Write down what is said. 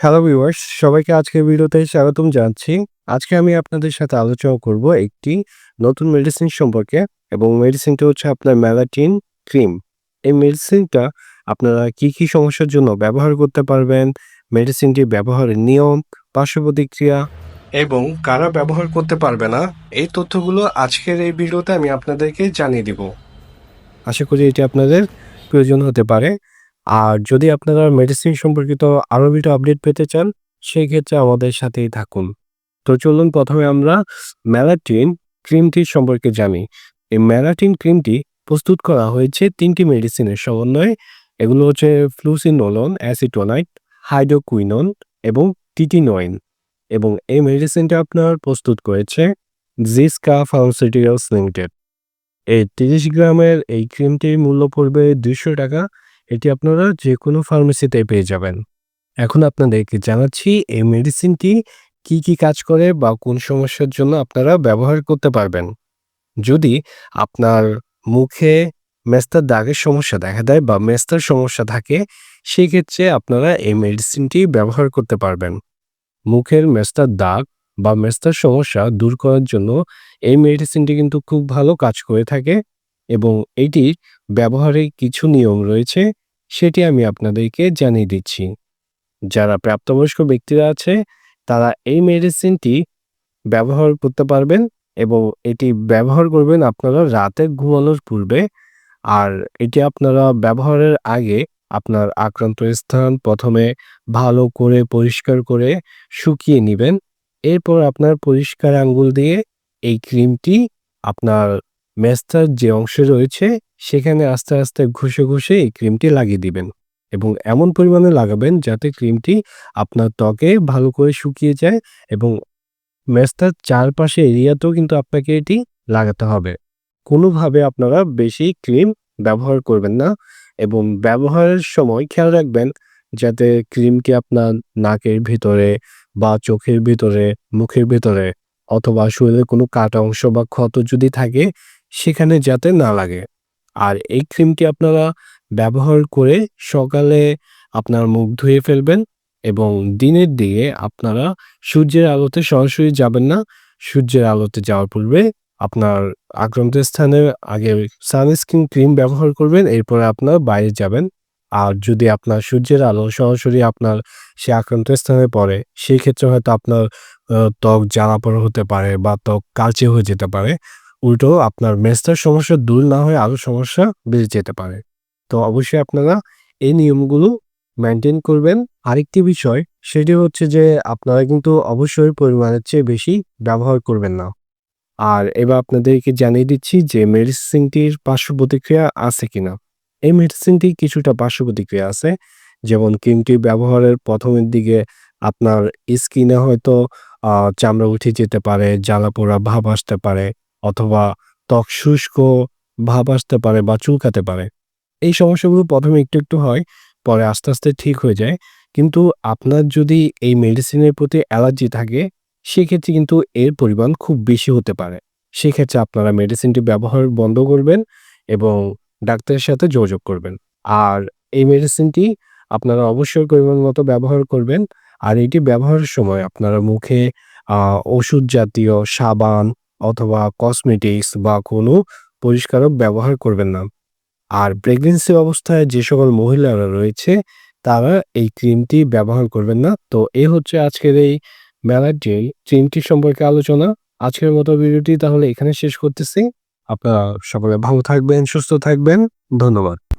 Hello viewers সবাইকে আজকের ভিডিওতে স্বাগতম জানাচ্ছি। আজকে আমি আপনাদের সাথে আলোচনা করব একটি নতুন মেডিসিন সম্পর্কে এবং মেডিসিনটা হচ্ছে আপনার ম্যালাটিন ক্রিম। এই মেডিসিনটা আপনারা কি কি সমস্যার জন্য ব্যবহার করতে পারবেন মেডিসিনটি ব্যবহারের নিয়ম পার্শ্ব প্রতিক্রিয়া এবং কারা ব্যবহার করতে পারবে না, এই তথ্যগুলো আজকের এই ভিডিওতে আমি আপনাদেরকে জানিয়ে দিব। আশা করি এটি আপনাদের প্রয়োজন হতে পারে। আর যদি আপনারা মেডিসিন সম্পর্কিত আরও ভিডিও আপডেট পেতে চান, সেই ক্ষেত্রে আমাদের সাথেই থাকুন। তো চলুন প্রথমে আমরা ম্যালাটিন ক্রিমটি সম্পর্কে জানি। এই ম্যালাটিন ক্রিমটি প্রস্তুত করা হয়েছে তিনটি মেডিসিনের সমন্বয়ে। এগুলো হচ্ছে ফ্লুসিনোলন অ্যাসিটোনাইট হাইড্রোকুইনন এবং টিটিনোয়েন এবং এই মেডিসিনটা আপনার প্রস্তুত করেছে জিসকা ফার্মাসিউটিক্যালস লিমিটেড এই তিরিশ গ্রামের এই ক্রিমটির মূল্য পড়বে দুশো টাকা। এটি আপনারা যে কোনো ফার্মেসিতে পেয়ে যাবেন। এখন আপনাদেরকে জানাচ্ছি, এই মেডিসিনটি কি কি কাজ করে বা কোন সমস্যার জন্য আপনারা ব্যবহার করতে পারবেন। যদি আপনার মুখে মেস্তার দাগের সমস্যা দেখা দেয় বা মেস্তার সমস্যা থাকে সেই ক্ষেত্রে আপনারা এই মেডিসিনটি ব্যবহার করতে পারবেন। মুখের মেস্তার দাগ বা মেস্তার সমস্যা দূর করার জন্য এই মেডিসিনটি কিন্তু খুব ভালো কাজ করে থাকে। এবং এটির ব্যবহারে কিছু নিয়ম রয়েছে, সেটি আমি আপনাদেরকে জানিয়ে দিচ্ছি। যারা প্রাপ্তবয়স্ক ব্যক্তিরা আছে, তারা এই মেডিসিনটি ব্যবহার করতে পারবেন এবং এটি ব্যবহার করবেন আপনারা রাতে ঘুমানোর পূর্বে। আর এটি আপনারা ব্যবহারের আগে আপনার আক্রান্ত স্থান প্রথমে ভালো করে পরিষ্কার করে শুকিয়ে নেবেন। এরপর আপনার পরিষ্কার আঙ্গুল দিয়ে এই ক্রিমটি আপনার মেস্তার যে অংশ রয়েছে, সেখানে আস্তে আস্তে ঘষে ঘষে এই ক্রিমটি লাগিয়ে দিবেন এবং এমন পরিমাণে লাগাবেন যাতে ক্রিমটি আপনার ত্বকে ভালো করে শুকিয়ে যায় এবং মেস্তার চারপাশে এরিয়াতেও কিন্তু আপনাকে এটি লাগাতে হবে। কোনোভাবে আপনারা বেশি ক্রিম ব্যবহার করবেন না এবং ব্যবহারের সময় খেয়াল রাখবেন যাতে ক্রিমটি আপনার নাকের ভিতরে বা চোখের ভিতরে, মুখের ভিতরে অথবা শরীরের কোনো কাটা অংশ বা ক্ষত যদি থাকে সেখানে যাতে না লাগে। আর এই ক্রিমটি আপনারা ব্যবহার করে সকালে আপনার মুখ ধুয়ে ফেলবেন এবং দিনের দিকে আপনারা সূর্যের আলোতে সরাসরি যাবেন না। সূর্যের আলোতে যাওয়ার পূর্বে আপনার আক্রান্ত স্থানে আগে সানস্ক্রিন ক্রিম ব্যবহার করবেন, এরপরে আপনার বাইরে যাবেন। আর যদি আপনার সূর্যের আলো সরাসরি আপনার সে আক্রান্ত স্থানে পড়ে, সেই ক্ষেত্রে হয়তো আপনার ত্বক জ্বালা পড়া হতে পারে বা ত্বক কালচে হয়ে যেতে পারে। উল্টো আপনার মেস্তার সমস্যা দূর না হয়ে আরও সমস্যা বেড়ে যেতে পারে। তো অবশ্যই আপনারা এই নিয়মগুলো মেনটেন করবেন। আরেকটি বিষয়, সেটি হচ্ছে যে আপনারা কিন্তু অবশ্যই পরিমাণের চেয়ে বেশি ব্যবহার করবেন না। আর এবার আপনাদেরকে জানিয়ে দিচ্ছি যে মেডিসিনটির পার্শ্ব প্রতিক্রিয়া আছে কিনা। এই মেডিসিনটি কিছুটা পার্শ্ব প্রতিক্রিয়া আছে। যেমন ক্রিমটি ব্যবহারের প্রথমের দিকে আপনার স্কিনে হয়তো চামড়া উঠে যেতে পারে জ্বালা পোড়া ভাব আসতে পারে। অথবা ত্বক শুষ্ক ভাব আসতে পারে বা চুলকাতে পারে। এই সমস্যাগুলো প্রথমে একটু একটু হয়, পরে আস্তে আস্তে ঠিক হয়ে যায়। কিন্তু আপনার যদি এই মেডিসিনের প্রতি অ্যালার্জি থাকে, সেক্ষেত্রে কিন্তু এর পরিমাণ খুব বেশি হতে পারে। সেক্ষেত্রে আপনারা মেডিসিনটি ব্যবহার বন্ধ করবেন এবং ডাক্তারের সাথে যোগাযোগ করবেন। আর এই মেডিসিনটি আপনারা অবশ্যই পরিমাণ মতো ব্যবহার করবেন। আর এটি ব্যবহারের সময় আপনারা মুখে ওষুধ জাতীয় সাবান অথবা কসমেটিক্স বা কোনো পরিষ্কারক ব্যবহার করবেন না। আর প্রেগনেন্সি অবস্থায় যে সকল মহিলারা রয়েছে, তারা এই ক্রিমটি ব্যবহার করবেন না। তো এ হচ্ছে আজকের এই ম্যালাডিন ক্রিমটি সম্পর্কে আলোচনা। আজকের মতো ভিডিওটি তাহলে এখানে শেষ করতেছি। আপনারা সকলে ভালো থাকবেন, সুস্থ থাকবেন। ধন্যবাদ।